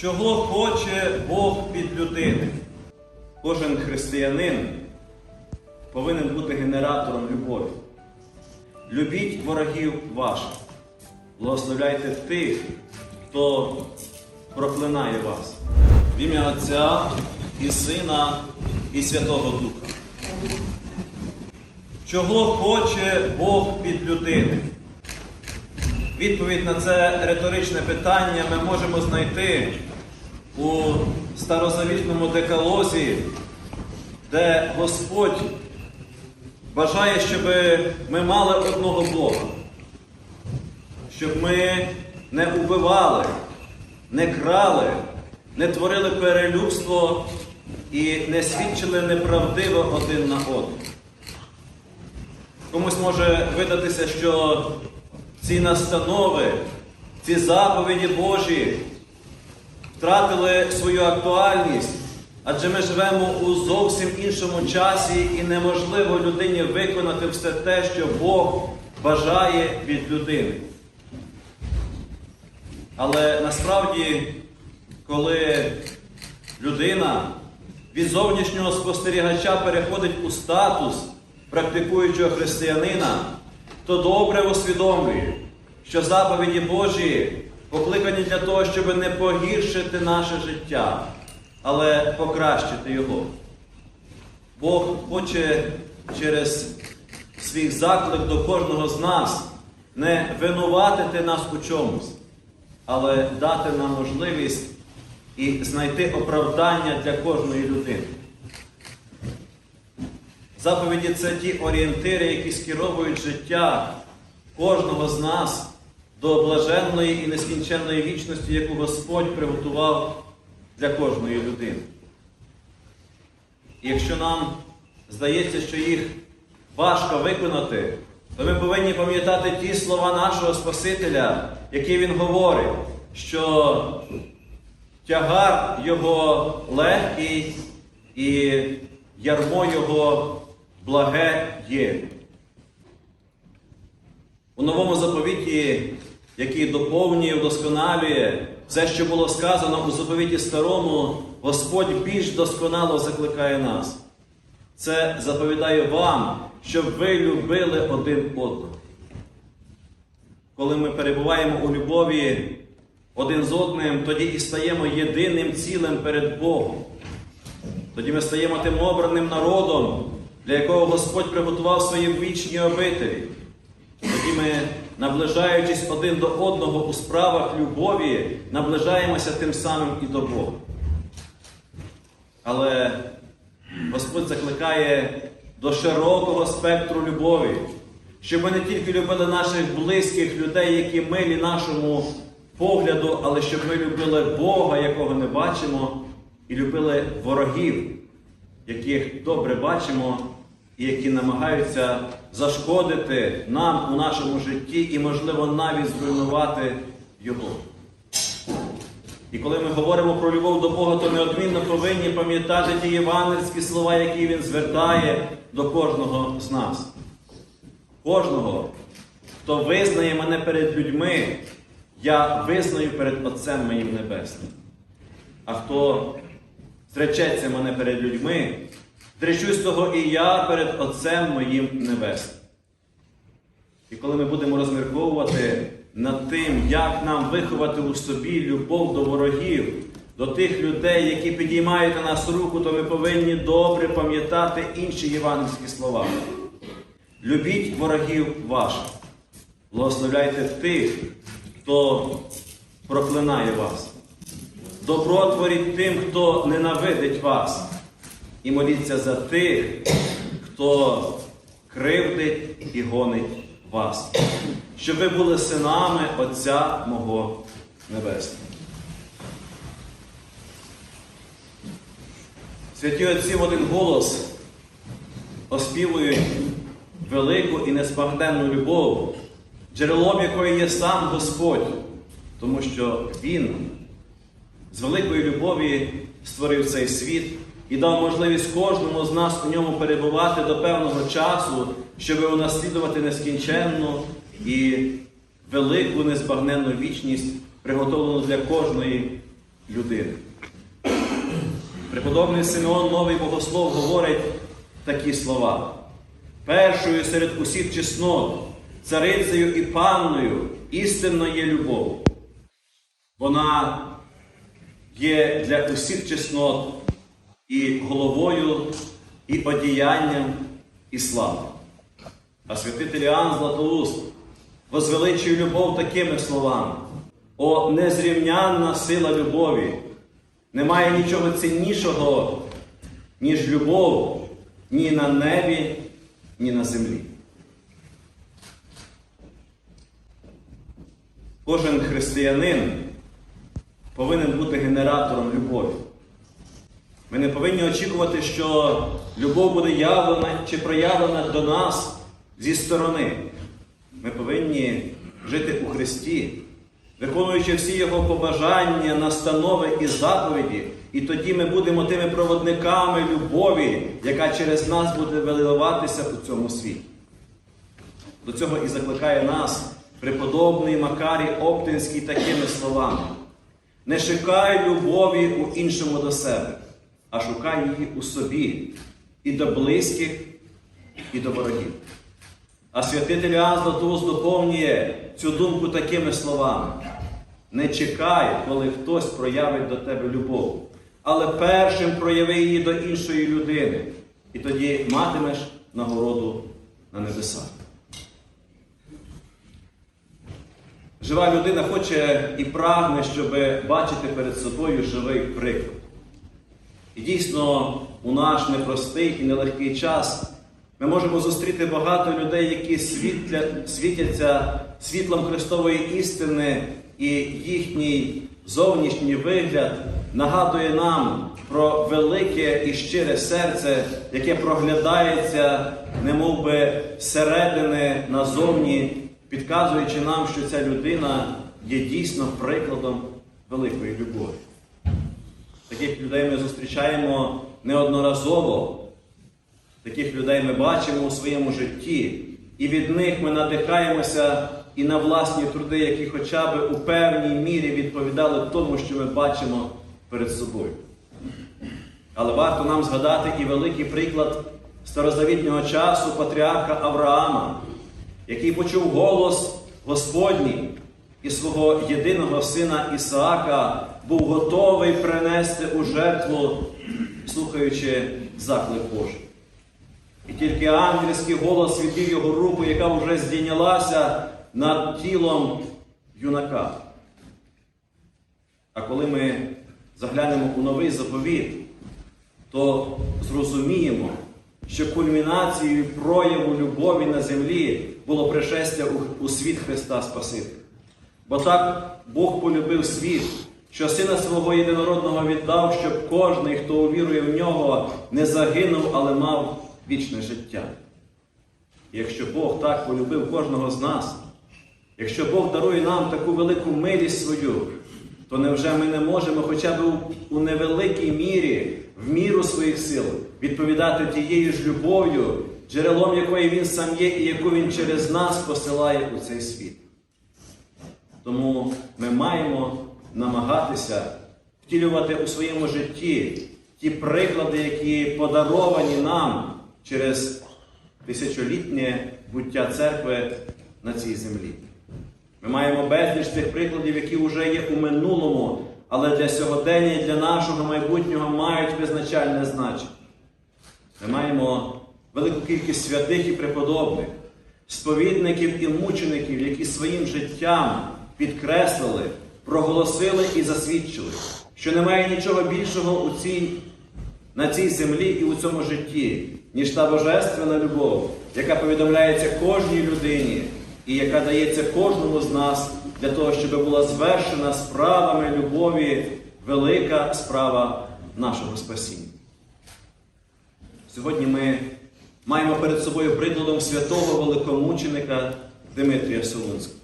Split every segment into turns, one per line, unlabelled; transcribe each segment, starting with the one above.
Чого хоче Бог від людини? Кожен християнин повинен бути генератором любові. Любіть ворогів ваших, благословляйте тих, хто проклинає вас. В ім'я Отця і Сина і Святого Духа. Чого хоче Бог від людини? Відповідь на це риторичне питання ми можемо знайти у старозавітному декалозі, де Господь бажає, щоб ми мали одного Бога, щоб ми не убивали, не крали, не творили перелюбство і не свідчили неправдиво один на одного. Комусь може видатися, що ці настанови, ці заповіді Божі втратили свою актуальність, адже ми живемо у зовсім іншому часі і неможливо людині виконати все те, що Бог бажає від людини. Але насправді, коли людина від зовнішнього спостерігача переходить у статус практикуючого християнина, то добре усвідомлює, що заповіді Божі покликані для того, щоб не погіршити наше життя, але покращити його. Бог хоче через свій заклик до кожного з нас не винуватити нас у чомусь, але дати нам можливість і знайти оправдання для кожної людини. Заповіді це ті орієнтири, які скеровують життя кожного з нас до блаженної і нескінченної вічності, яку Господь приготував для кожної людини. І якщо нам здається, що їх важко виконати, то ми повинні пам'ятати ті слова нашого Спасителя, які він говорить, що тягар його легкий і ярмо його благе є. У новому заповіті, який доповнює, вдосконалює все, що було сказано у заповіті старому, Господь більш досконало закликає нас. Це заповідає вам, щоб ви любили один одного. Коли ми перебуваємо у любові один з одним, тоді і стаємо єдиним цілим перед Богом. Тоді ми стаємо тим обраним народом, для якого Господь приготував свої вічні обителі. Тоді ми, наближаючись один до одного у справах любові, наближаємося тим самим і до Бога. Але Господь закликає до широкого спектру любові, щоб ми не тільки любили наших близьких людей, які милі нашому погляду, але щоб ми любили Бога, якого не бачимо, і любили ворогів, яких добре бачимо, і які намагаються зашкодити нам у нашому житті і, можливо, навіть зруйнувати його. І коли ми говоримо про любов до Бога, то неодмінно повинні пам'ятати ті євангельські слова, які Він звертає до кожного з нас. Кожного, хто визнає мене перед людьми, я визнаю перед Отцем моїм Небесним. А хто зречеться мене перед людьми, зречусь того і я перед Отцем моїм Небесним. І коли ми будемо розмірковувати над тим, як нам виховати у собі любов до ворогів, до тих людей, які підіймають на нас руку, то ми повинні добре пам'ятати інші євангельські слова. Любіть ворогів ваших, благословляйте тих, хто проклинає вас. Добро творіть тим, хто ненавидить вас, і моліться за тих, хто кривдить і гонить вас, щоб ви були синами Отця мого Небесного. Святі Отці в один голос оспівують велику і неспагненну любов, джерелом якої є сам Господь, тому що Він з великої любові створив цей світ і дав можливість кожному з нас у ньому перебувати до певного часу, щоб унаслідувати нескінченну і велику незбагненну вічність, приготовлену для кожної людини. Преподобний Симеон Новий Богослов говорить такі слова. Першою серед усіх чеснот, царицею і панною істинно є любов. Вона є для усіх чеснот і головою, і одіянням, і славою. А святитель Іоанн Златоуст возвеличує любов такими словами: О, незрівнянна сила любові! Немає нічого ціннішого, ніж любов ні на небі, ні на землі. Кожен християнин повинен бути генератором любові. Ми не повинні очікувати, що любов буде явлена чи проявлена до нас зі сторони. Ми повинні жити у Христі, виконуючи всі Його побажання, настанови і заповіді, і тоді ми будемо тими проводниками любові, яка через нас буде виливатися у цьому світі. До цього і закликає нас преподобний Макарій Оптинський такими словами. Не шукай любові у іншому до себе, а шукай її у собі і до близьких, і до ворогів. А святитель Іоанн Златоуст доповнює цю думку такими словами: не чекай, коли хтось проявить до тебе любов, але першим прояви її до іншої людини, і тоді матимеш нагороду на небесах. Жива людина хоче і прагне, щоб бачити перед собою живий приклад. І дійсно, у наш непростий і нелегкий час ми можемо зустріти багато людей, які світля, світяться світлом Христової істини, і їхній зовнішній вигляд нагадує нам про велике і щире серце, яке проглядається, немов би зсередини назовні, підказуючи нам, що ця людина є дійсно прикладом великої любові. Таких людей ми зустрічаємо неодноразово. Таких людей ми бачимо у своєму житті, і від них ми надихаємося і на власні труди, які хоча б у певній мірі відповідали тому, що ми бачимо перед собою. Але варто нам згадати і великий приклад старозавітнього часу патріарха Авраама, який почув голос Господній і свого єдиного сина Ісаака був готовий принести у жертву, слухаючи заклик Божий. І тільки ангельський голос відвів його руку, яка вже здійнялася над тілом юнака. А коли ми заглянемо у новий заповіт, то зрозуміємо, що кульмінацією прояву любові на землі було пришестя у, світ Христа Спасителя. Бо так Бог полюбив світ, що Сина свого єдинородного віддав, щоб кожний, хто увірує в нього, не загинув, але мав вічне життя. Якщо Бог так полюбив кожного з нас, якщо Бог дарує нам таку велику милість свою, то невже ми не можемо хоча б у невеликій мірі, в міру своїх сил, відповідати тією ж любов'ю, джерелом якої Він сам є і яку Він через нас посилає у цей світ? Тому ми маємо намагатися втілювати у своєму житті ті приклади, які подаровані нам через тисячолітнє буття церкви на цій землі. Ми маємо безліч тих прикладів, які вже є у минулому, але для сьогодення і для нашого майбутнього мають визначальне значення. Ми маємо велику кількість святих і преподобних, сповідників і мучеників, які своїм життям підкреслили, проголосили і засвідчили, що немає нічого більшого у цій, на цій землі і у цьому житті, ніж та божественна любов, яка повідомляється кожній людині і яка дається кожному з нас для того, щоб була звершена справами любові велика справа нашого спасіння. Сьогодні ми маємо перед собою прикладом святого великомученика Димитрія Солунського.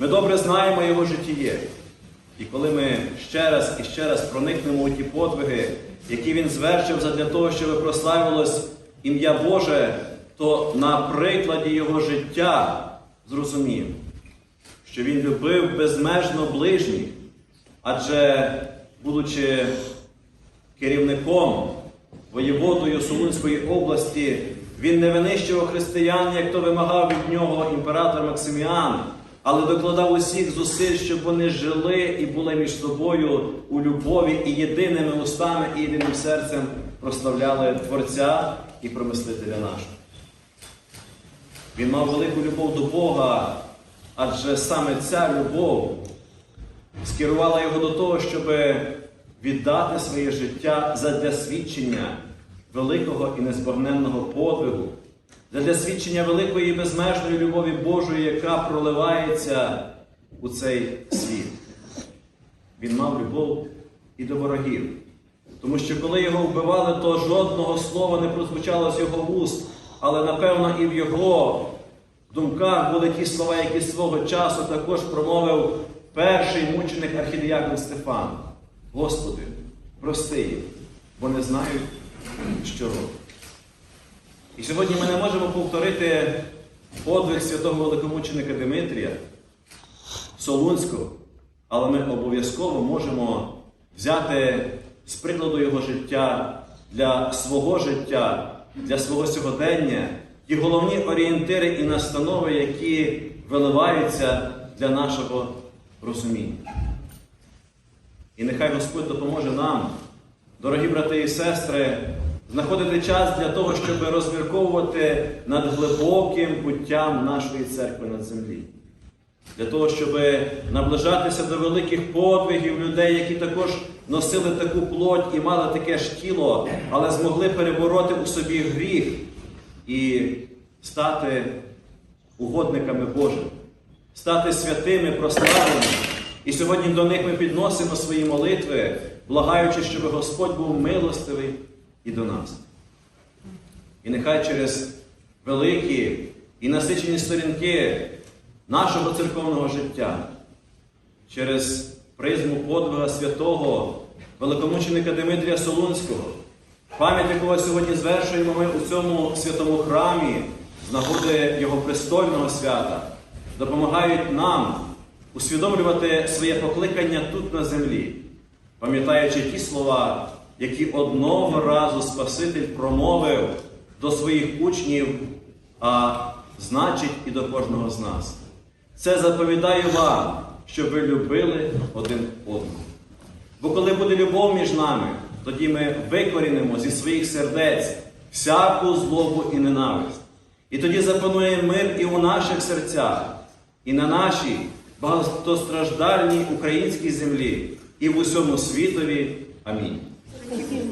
Ми добре знаємо його житіє. І коли ми ще раз і ще раз проникнемо у ті подвиги, які він звершив задля того, щоб прославилось ім'я Боже, то на прикладі його життя зрозуміємо, що він любив безмежно ближніх, адже будучи керівником воєводою Солунської області, він не винищував християн, як то вимагав від нього імператор Максиміан, але докладав усіх зусиль, щоб вони жили і були між собою у любові і єдиними устами і єдиним серцем прославляли Творця і промислителя нашого. Він мав велику любов до Бога, адже саме ця любов скерувала його до того, щоб віддати своє життя задля свідчення великого і незбагненного подвигу, задля свідчення великої і безмежної любові Божої, яка проливається у цей світ. Він мав любов і до ворогів. Тому що коли його вбивали, то жодного слова не прозвучало з його вуст, але напевно і в його думках були ті слова, які свого часу також промовив перший мученик архідіякон Стефан. Господи, прости їх, бо не знають, що роблять. І сьогодні ми не можемо повторити подвиг святого великомученика Димитрія Солунського, але ми обов'язково можемо взяти з прикладу його життя для свого життя, для свого сьогодення ті головні орієнтири і настанови, які виливаються для нашого розуміння. І нехай Господь допоможе нам, дорогі брати і сестри, знаходити час для того, щоб розмірковувати над глибоким буттям нашої церкви на землі. Для того, щоб наближатися до великих подвигів людей, які також носили таку плоть і мали таке ж тіло, але змогли перебороти у собі гріх і стати угодниками Божими, стати святими, прославленими. І сьогодні до них ми підносимо свої молитви, благаючи, щоб Господь був милостивий і до нас. І нехай через великі і насичені сторінки нашого церковного життя, через призму подвига святого великомученика Димитрія Солунського, пам'ять якого сьогодні звершуємо ми у цьому святому храмі з нагоди Його престольного свята, допомагають нам усвідомлювати своє покликання тут на землі, пам'ятаючи ті слова, які одного разу Спаситель промовив до своїх учнів, а значить і до кожного з нас. Це заповідаю вам, щоб ви любили один одного. Бо коли буде любов між нами, тоді ми викорінимо зі своїх сердець всяку злобу і ненависть. І тоді запанує мир і у наших серцях, і на нашій багатостраждальній українській землі, і в усьому світові. Амінь. Sí.